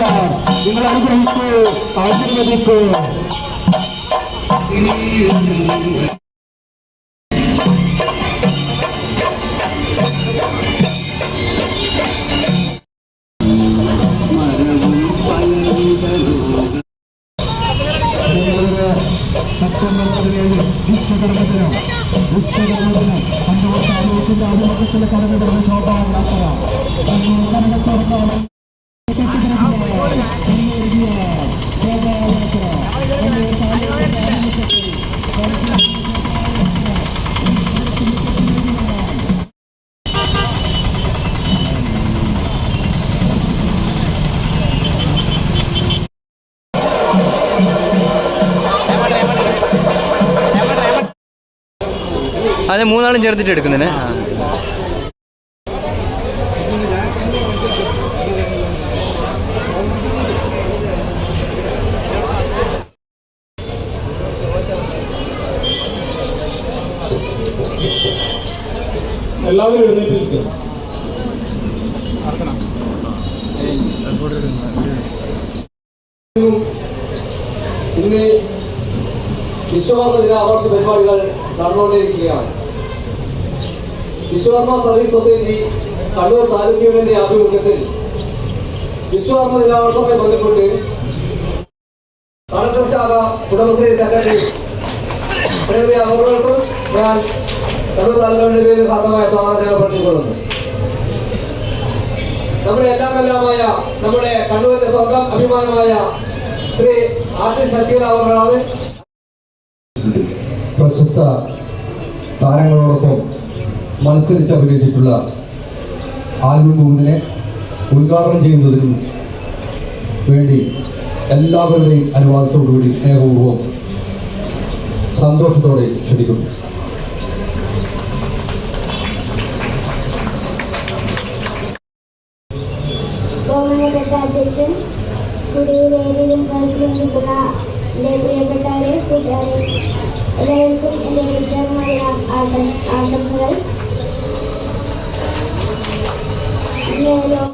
ചെയ്യാൻ നിങ്ങൾ അനുഗ്രഹിക്കൂ ആശീർവദിക്കൂ. സെപ്റ്റംബർ പതിനേഴ് വിശ്വകർമ്മദിനം വിശ്വകർമ്മദിനം താലൂക്കിന്റെ ആഭിമുഖ്യത്തിൽ കടന്നു വരുന്ന ശോഭാ യാത്ര അത് മൂന്നാളും ചേർത്തിട്ട് എടുക്കുന്നതിന്. ഇന്ന് വിശ്വകർമ്മ ദിനാഘോഷ പരിപാടികൾ നടന്നുകൊണ്ടിരിക്കുകയാണ് വിശ്വകർമ്മ സർവീസ് സൊസൈറ്റി കണ്ണൂർ താലൂക്ക് യൂണിയന്റെ ആഭിമുഖ്യത്തിൽ വിശ്വകർമ്മ ദിനാഘോഷവുമായി ബന്ധപ്പെട്ട് കളക്ടർ ശാഖ സെക്രട്ടറി അവർക്കും ഞാൻ കണ്ണൂർ താലൂക്കിന്റെ പേരിൽ ഭാഗമായ സ്വാഗതം രേഖപ്പെടുത്തിക്കൊള്ളുന്നു. നമ്മുടെ എല്ലാം എല്ലാമായ നമ്മുടെ കണ്ണൂരിന്റെ സ്വന്തം അഭിമാനമായ ശ്രീ ആർ ടി ശശികല അവരാണ് പ്രശസ്ത താരങ്ങളോടൊപ്പം മത്സരിച്ച് അഭിനയിച്ചിട്ടുള്ള ആൽബം മൂന്നിനെ ഉദ്ഘാടനം ചെയ്യുന്നതിനും വേണ്ടി എല്ലാവരുടെയും അനുവാദത്തോടുകൂടി സ്നേഹപൂർവം സന്തോഷത്തോടെ ക്ഷണിക്കുന്നു. ആശംസകൾ. ഇന്ന് ലോ-